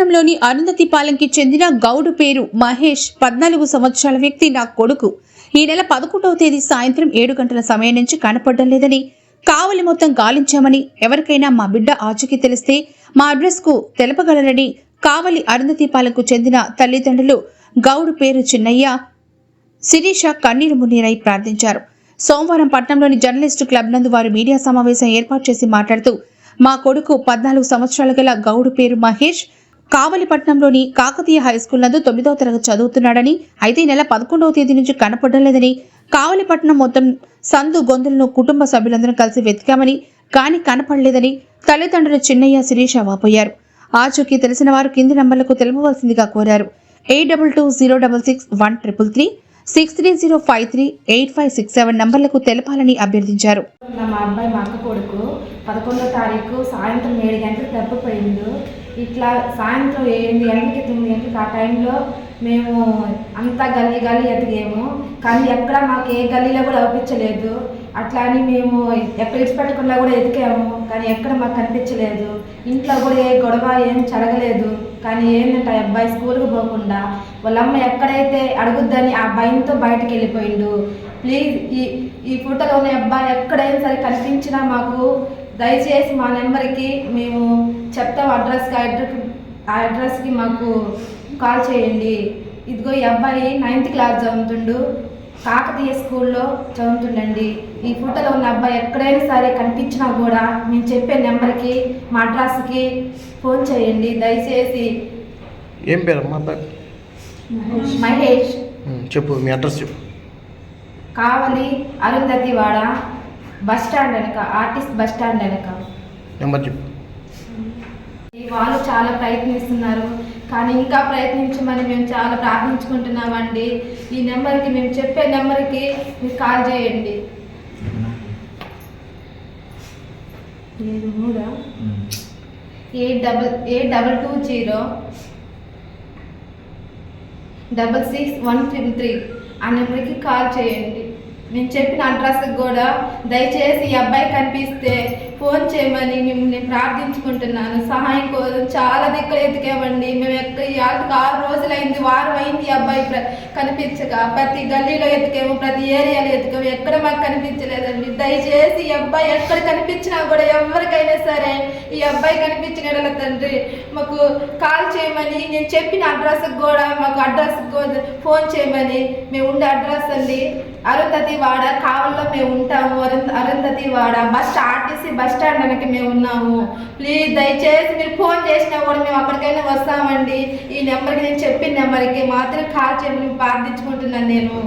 పట్టణంలోని అరుంధతి పాలెంకి చెందిన గౌడు పేరు మహేష్ పద్నాలుగు సంవత్సరాల వ్యక్తి నా కొడుకు. ఈ నెల పదకొండవ తేదీ సాయంత్రం ఏడు గంటల సమయం నుంచి కనపడడం లేదని కావలి మొత్తం గాలించామని ఎవరికైనా మా బిడ్డ ఆచూకీ తెలిస్తే మా అడ్రస్కు తెలపగలరని కావలి అరుంధతి పాలెంకు చెందిన తల్లిదండ్రులు గౌడు పేరు చిన్నయ్య శిరీష కన్నీరు మున్నీరై ప్రార్థించారు. సోమవారం పట్టణంలోని జర్నలిస్టు క్లబ్ నందు వారు మీడియా సమావేశం ఏర్పాటు చేసి మాట్లాడుతూ మా కొడుకు పద్నాలుగు సంవత్సరాల గల గౌడు పేరు మహేష్ కావలిపట్నంలోని కాకతీయ హైస్కూల్ నందు తొమ్మిదవ తరగతి చదువుతున్నాడని అయితే నెల పదకొండవ తేదీ నుంచి కనపడడం లేదని కావలిపట్నం మొత్తం సందు గొంతులను కుటుంబ సభ్యులందరం కలిసి వెతికామని కానీ కనపడలేదని తల్లిదండ్రులు చిన్నయ్య శిరీష వాపోయారు. ఆచూకీ తెలిసిన వారు కింది నంబర్లకు తెలుపవలసిందిగా కోరారు. Eight double two zero double six one triple three six three zero five three eight five six seven నంబర్లకు తెలపాలని అభ్యర్థించారు. మా అబ్బాయి మా అక్క కొడుకు పదకొండో తారీఖు సాయంత్రం ఏడు గంటలకు తప్పిపోయిండు ఇట్లా సాయంత్రం ఎనిమిది గంటలకి తొమ్మిది గంటలకి ఆ టైంలో మేము అంతా గల్లీ గల్లీ ఎదిగాము. కానీ ఎక్కడ మాకు ఏ గల్లీలో కూడా అనిపించలేదు. అట్లా అని మేము ఎక్కడ ఇచ్చిపెట్టకుండా కూడా ఎదికాము కానీ ఎక్కడ మాకు కనిపించలేదు. ఇంట్లో కూడా ఏ గొడవ ఏం జరగలేదు. కానీ ఏంటంటే ఆ అబ్బాయి స్కూల్కి పోకుండా వాళ్ళమ్మ ఎక్కడైతే అడుగుద్దని ఆ భయంతో బయటకు వెళ్ళిపోయిండు. ప్లీజ్ ఈ ఈ ఫోటోలో ఉన్న అబ్బాయి ఎక్కడైనా సరే కనిపించినా మాకు దయచేసి మా నెంబర్కి మేము చెప్తాం అడ్రస్కి అడ్రస్ ఆ అడ్రస్కి మాకు కాల్ చేయండి. ఇదిగో ఈ అబ్బాయి నైన్త్ క్లాస్ చదువుతుండు. కాకతీయ స్కూల్లో చదువుతుండండి. ఈ ఫోటోలో ఉన్న అబ్బాయి ఎక్కడైనా సరే కనిపించినా కూడా మేము చెప్పే నెంబర్కి మా అడ్రస్కి ఫోన్ చేయండి. దయచేసి ఏం పేరు అమ్మా అబ్బాయి? మహేష్. చెప్పు మీ అడ్రస్ చెప్పు. కావలి అరుంధతివాడ బస్ స్టాండ్ వెనక ఆర్టిస్ట్ బస్ స్టాండ్ వెనక. నెంబర్ చెప్పు. వాళ్ళు చాలా ప్రయత్నిస్తున్నారు కానీ ఇంకా ప్రయత్నించమని మేము చాలా ప్రార్థించుకుంటున్నామండి. ఈ నెంబర్కి మేము చెప్పే నెంబర్కి మీరు కాల్ చేయండి. ఏడు మూడా? Eight double eight double two zero double six one triple three ఆ నెంబర్కి కాల్ చేయండి. నేను చెప్పిన అడ్రస్కి కూడా దయచేసి ఈ అబ్బాయి కనిపిస్తే ఫోన్ చేయమని మిమ్మల్ని ప్రార్థించుకుంటున్నాను. సహాయం కోసం చాలా దగ్గర ఎతికామండి మేము ఎక్కడ ఈ ఆటకు ఆరు రోజులైంది వారం అయింది ఈ అబ్బాయి ప్ర- కనిపించక. ప్రతి గల్లీలో ఎతికాము ప్రతి ఏరియాలో ఎతికాము ఎక్కడ మాకు కనిపించలేదండి. దయచేసి ఈ అబ్బాయి ఎక్కడ కనిపించినా కూడా ఎవరికైనా సరే ఈ అబ్బాయి కనిపించిన తండ్రి మాకు కాల్ చేయమని నేను చెప్పిన అడ్రస్కి కూడా మాకు అడ్రస్ ఫోన్ చేయమని మేము ఉండే అడ్రస్ అండి. అరుంధతి వాడ కావల్లో మేము ఉంటాము Arundhati Vada bus RTC bus stand అనకి మేము ఉన్నాము. ప్లీజ్ దయచేసి మీరు ఫోన్ చేసినా కూడా మేము అక్కడికైనా వస్తామండి. ఈ నెంబర్కి నేను చెప్పిన నెంబర్కి మాత్రం కాల్ చేయమని ప్రార్థించుకుంటున్నాను నేను.